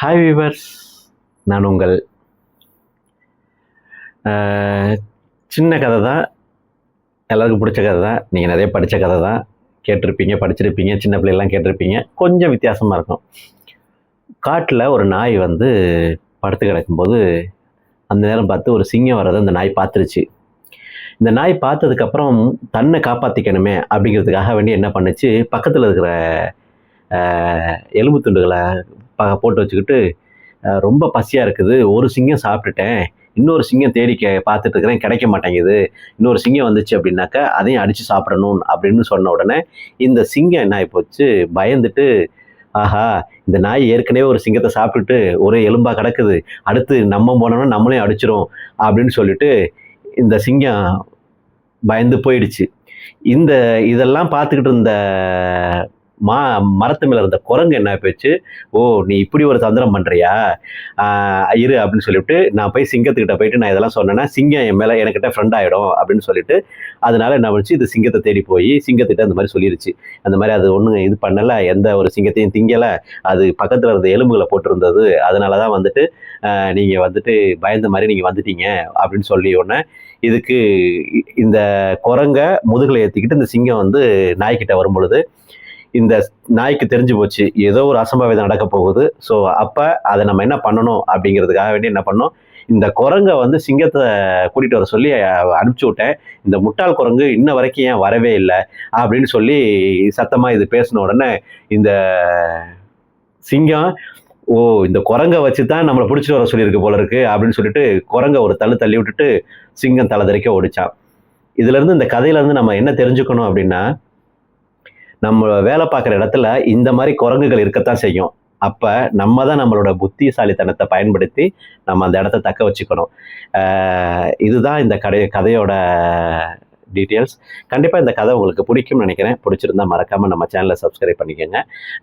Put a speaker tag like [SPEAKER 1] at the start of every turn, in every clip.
[SPEAKER 1] Hi viewers நான் உங்கள் சின்ன கதை தான் எல்லாருக்கும் பிடிச்ச கதை தான் நீங்கள் நிறைய படித்த கதை தான் கேட்டிருப்பீங்க படிச்சிருப்பீங்க சின்ன பிள்ளைலாம் கேட்டிருப்பீங்க. கொஞ்சம் வித்தியாசமாக இருக்கும். காட்டில் ஒரு நாய் வந்து படுத்து கிடக்கும்போது அந்த நேரம் பார்த்து ஒரு சிங்கம் வர்றதை அந்த நாய் பார்த்துருச்சு. இந்த நாய் பார்த்ததுக்கப்புறம் தன்னை காப்பாற்றிக்கணுமே அப்படிங்கிறதுக்காக வேண்டி என்ன பண்ணுச்சு? பக்கத்தில் இருக்கிற எலும்பு துண்டுகளை போட்டு வச்சுக்கிட்டு ரொம்ப பசியாக இருக்குது. ஒரு சிங்கம் சாப்பிட்டுட்டேன். இன்னொரு சிங்கம் தேடி கே பார்த்துட்டு இருக்கிறேன். கிடைக்க மாட்டேங்குது. இன்னொரு சிங்கம் வந்துச்சு அப்படின்னாக்கா அதையும் அடித்து சாப்பிடணும் அப்படின்னு சொன்ன உடனே இந்த சிங்கம் என்ன ஆகிப்போச்சு போச்சு? பயந்துட்டு ஆஹா இந்த நாய் ஏற்கனவே ஒரு சிங்கத்தை சாப்பிட்டுட்டு ஒரே எலும்பா கிடக்குது. அடுத்து நம்ம போனோம்னா நம்மளையும் அடிச்சிரும் அப்படின்னு சொல்லிட்டு இந்த சிங்கம் பயந்து போயிடுச்சு. இந்த இதெல்லாம் பார்த்துக்கிட்டு இருந்த மா மரத்து மேலே இருந்த குரங்கு என்ன போச்சு? ஓ நீ இப்படி ஒரு தந்திரம் பண்ணுறியா இரு அப்படின்னு சொல்லிவிட்டு நான் போய் சிங்கத்துக்கிட்ட போயிட்டு நான் இதெல்லாம் சொன்னேன்னா சிங்கம் என் மேலே எனக்கிட்ட ஃப்ரெண்ட் ஆகிடும் அப்படின்னு சொல்லிட்டு அதனால என்ன பண்ணுச்சு? இது சிங்கத்தை தேடி போய் சிங்கத்திட்ட அந்த மாதிரி சொல்லிருச்சு. அந்த மாதிரி அது ஒன்றும் இது பண்ணலை எந்த ஒரு சிங்கத்தையும் திங்கலை. அது பக்கத்தில் இருந்த எலும்புகளை போட்டிருந்தது. அதனால தான் வந்துட்டு நீங்கள் வந்துட்டு பயந்த மாதிரி நீங்கள் வந்துட்டீங்க அப்படின்னு சொல்லி உடனே இதுக்கு இந்த குரங்க முதுகில் ஏற்றிக்கிட்டு இந்த சிங்கம் வந்து நாய்க்கிட்ட வரும் பொழுது இந்த நாய்க்கு தெரிஞ்சு போச்சு ஏதோ ஒரு அசம்பாவிதம் நடக்க போகுது. ஸோ அப்போ அதை நம்ம என்ன பண்ணணும் அப்படிங்கிறதுக்காக வேண்டி என்ன பண்ணோம்? இந்த குரங்கை வந்து சிங்கத்தை கூட்டிகிட்டு வர சொல்லி அனுப்பிச்சி விட்டேன். இந்த முட்டாள் குரங்கு இன்ன வரைக்கும் ஏன் வரவே இல்லை அப்படின்னு சொல்லி சத்தமாக இது பேசின உடனே இந்த சிங்கம் ஓ இந்த குரங்கை வச்சு தான் நம்மளை பிடிச்சிட்டு வர சொல்லியிருக்கு போல இருக்கு அப்படின்னு சொல்லிட்டு குரங்கை ஒரு தள்ளு தள்ளி விட்டுட்டு சிங்கம் தலை தெறிக்க ஓடிச்சான். இதுலேருந்து இந்த கதையிலேருந்து நம்ம என்ன தெரிஞ்சுக்கணும் அப்படின்னா நம்ம வேலை பார்க்குற இடத்துல இந்த மாதிரி குரங்குகள் இருக்கத்தான் செய்யும். அப்போ நம்ம தான் நம்மளோட புத்திசாலித்தனத்தை பயன்படுத்தி நம்ம அந்த இடத்த தக்க வச்சுக்கணும். இதுதான் இந்த கடை கதையோட டீட்டெயில்ஸ் கண்டிப்பாக இந்த கதை உங்களுக்கு பிடிக்கும்னு நினைக்கிறேன். பிடிச்சிருந்தா மறக்காமல் நம்ம சேனலை சப்ஸ்கிரைப் பண்ணிக்கோங்க.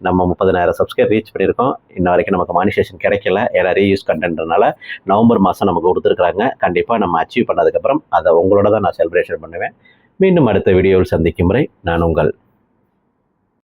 [SPEAKER 1] நம்ம முப்பதினாயிரம் சப்ஸ்கிரைப் ரீச் பண்ணியிருக்கோம். இன்ன வரைக்கும் நமக்கு மானிசேஷன் கிடைக்கல. ஏன்னா ரீயூஸ் கண்டென்ட்னால நவம்பர் மாதம் நமக்கு கொடுத்துருக்குறாங்க. கண்டிப்பாக நம்ம அச்சீவ் பண்ணதுக்கப்புறம் அதை உங்களோட தான் நான் செலிப்ரேஷன் பண்ணுவேன். மீண்டும் அடுத்த வீடியோவில் சந்திக்கும் முறை நான் உங்கள்